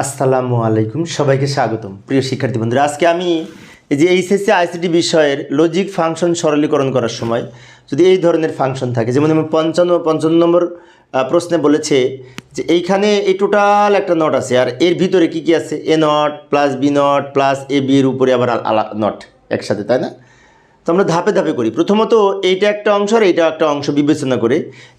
আসসালামু আলাইকুম, সবাইকে স্বাগতম। প্রিয় শিক্ষার্থী বন্ধুরা, আজকে আমি এই যে এইচএসসি আইসিটি বিষয়ের লজিক ফাংশন সরলীকরণ করার সময় যদি এই ধরনের ফাংশন থাকে, যেমন আমি পঞ্চান্ন পঞ্চান্ন নম্বর প্রশ্নে বলেছে যে এইখানে এই টোটাল একটা নট আছে, আর এর ভিতরে কি কি আছে? A not plus B not plus A B এর উপরে আবার আলা নট একসাথে, তাই না? তো আমরা ধাপে ধাপে করি। প্রথমত এইটা একটা অংশ আর এইটা একটা অংশ বিবেচনা করে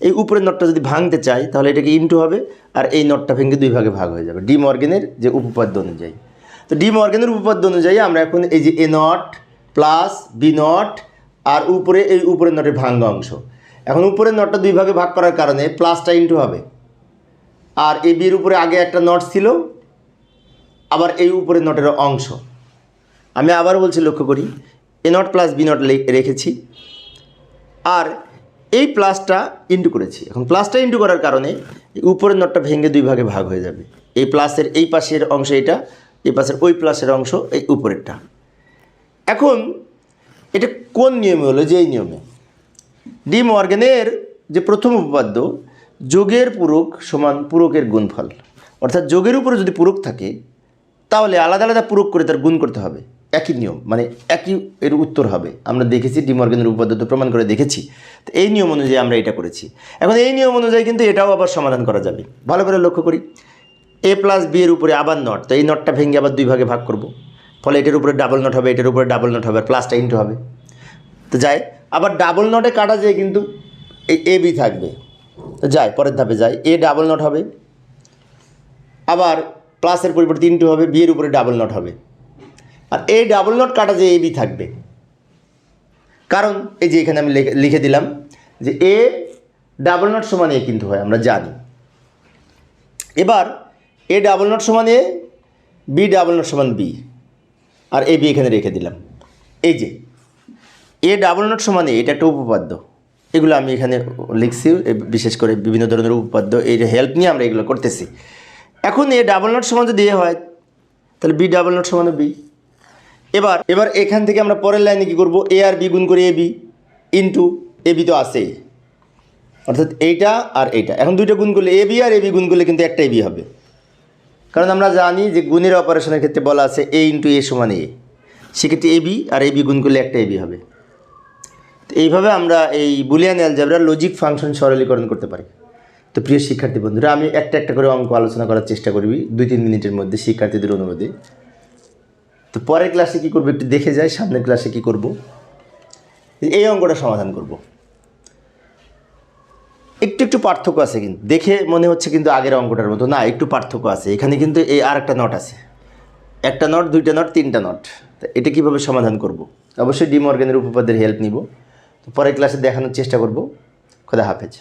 এই উপরের নটটা যদি ভাঙতে চাই, তাহলে এটাকে ইনটু হবে আর এই নটটা ভেঙে দুই ভাগে ভাগ হয়ে যাবে ডি মর্গেনের যে উপপাদ্য অনুযায়ী। তো ডি মর্গেনের উপপাদ্য অনুযায়ী আমরা এখন এই যে A not plus B not আর উপরে এই উপরের নটের ভাঙ্গা অংশ। এখন উপরের নটটা দুই ভাগে ভাগ করার কারণে প্লাসটা ইনটু হবে। আর এ বির উপরে আগে একটা নট ছিল, আবার এই উপরের নটের অংশ। আমি আবার বলছি লক্ষ্য করি A not plus B not রেখেছি। আর এই প্লাসটা ইন্টু করেছি। এখন প্লাসটা ইন্টু করার কারণে উপরের নটটা ভেঙে দুই ভাগে ভাগ হয়ে যাবে। এই প্লাসের এই পাশের অংশ এটা, এই পাশের ওই প্লাসের অংশ এই উপরেরটা। এখন এটা কোন নিয়মে হলো? যে এই নিয়মে। ডি মর্গেনের যে প্রথম উপপাদ্য, যোগের পূরক সমান পূরকের গুণফল। অর্থাৎ যোগের উপরে যদি পূরক থাকে, তাহলে আলাদা আলাদা পূরক করে তার গুণ করতে হবে। একই নিয়ম মানে একই এর উত্তর হবে। আমরা দেখেছি ডিমর্গেনের উপপাদ্য প্রমাণ করে দেখেছি। তো এই নিয়ম অনুযায়ী আমরা এটা করেছি। এখন এই নিয়ম অনুযায়ী কিন্তু এটাও আবার সমাধান করা যাবে। ভালো করে লক্ষ্য করি। এ প্লাস বি এর উপরে আবার নট, তো এই নটটা ভেঙে আবার দুই ভাগে ভাগ করব। ফলে এটার উপরে ডাবল নট হবে, এটার উপরে ডাবল নট হবে, আর প্লাসটা ইন্টু হবে। তো যায় আবার ডাবল নটে কাটা যায় কিন্তু এই এ, বি থাকবে। তো যায় পরের ধাপে যায় এ ডাবল নট হবে, আবার প্লাসের পরিবর্তে ইন্টু হবে, বি এর উপরে ডাবল নট হবে। আর এই ডাবল নট কাটা যে এ বি থাকবে। কারণ এই যে এখানে আমি লেখে- দিলাম যে এ ডাবল নট সমান এ কিন্তু হয়, আমরা জানি। এবার এ ডাবল নট সমান এ বি ডাবল নট সমান বি আর এ বি এখানে রেখে দিলাম। এই যে এ ডাবল নট সমান এ এটা একটা উপপাদ্য। এগুলো আমি এখানে লিখছি, এ বিশেষ করে বিভিন্ন ধরনের উপপাদ্য, এই হেল্প নিয়ে আমরা এগুলো করতেছি। এখন এ ডাবল নট সমান যদি এ হয়, তাহলে বি ডাবল নট সমান বি এবার এবার এখান থেকে আমরা পরের লাইনে কী করব? এ আর বি গুণ করে A B into A B তো আসেই অর্থাৎ এইটা আর এইটা। এখন দুইটা গুণ করলে এ বি আর এ বি গুণ করলে কিন্তু একটা এ বি হবে। কারণ আমরা জানি যে গুণের অপারেশনের ক্ষেত্রে বলা আছে এ ইন্টু এ সমান এ সেক্ষেত্রে এ বি আর এ বি গুণ করলে একটা এ বি হবে। তো এইভাবে আমরা এই বুলিয়ান অ্যালজাবরার লজিক ফাংশন সরলীকরণ করতে পারি। তো প্রিয় শিক্ষার্থী বন্ধুরা, আমি একটা একটা করে অঙ্ক আলোচনা করার চেষ্টা করবি। দুই তিন মিনিটের মধ্যে, শিক্ষার্থীদের অনুরোধে। তো পরের ক্লাসে কী করব একটু দেখে যাই, সামনের ক্লাসে কী করব? এই অঙ্কটা সমাধান করব। একটু একটু পার্থক্য আছে কিন্তু, দেখে মনে হচ্ছে কিন্তু আগের অঙ্কটার মতো। না, একটু পার্থক্য আছে। এখানে কিন্তু এই আর একটা নট আছে। একটা নট দুইটা নট তিনটা নট তা এটা কীভাবে সমাধান করব? অবশ্যই ডিমর্গেনের উপপাদ্যের হেল্প নিব। তো পরের ক্লাসে দেখানোর চেষ্টা করব। খোদা হাফেজ।